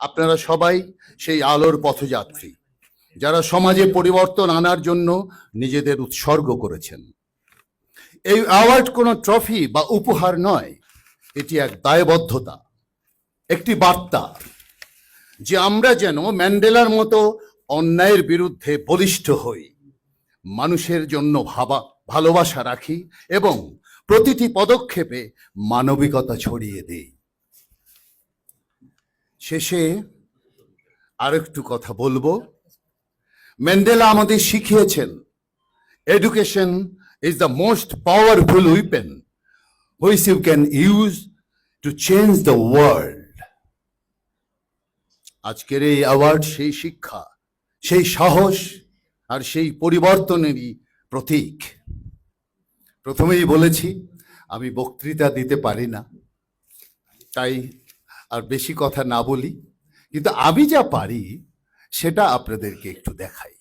আপনারা সবাই সেই আলোর পথযাত্রী, যারা সমাজে পরিবর্তন আনার জন্য নিজেদের উৎসর্গ করেছেন। এই অ্যাওয়ার্ড কোনো ট্রফি বা উপহার নয়, এটি এক দায়বদ্ধতা, একটি বার্তা যে আমরা যেন ম্যান্ডেলার মতো অন্যায়ের বিরুদ্ধে বলিষ্ঠ হই, মানুষের জন্য ভাবা, ভালোবাসা রাখি এবং প্রতিটি পদক্ষেপে মানবিকতা ছড়িয়ে দেই। শেষে আরেকটু কথা বলব। ম্যান্ডেলা আমাদের শিখিয়েছেন education is the most powerful weapon which you can use to change the world আজকের এই অ্যাওয়ার্ড সেই শিক্ষা, সেই সাহস আর সেই পরিবর্তনেরই প্রতীক। প্রথমেই বলেছি, আমি বক্তৃতা দিতে পারি না, তাই আর বেশি কথা না বলি। কিন্তু আমি যা পারি সেটা আপনাদেরকে একটু দেখাই।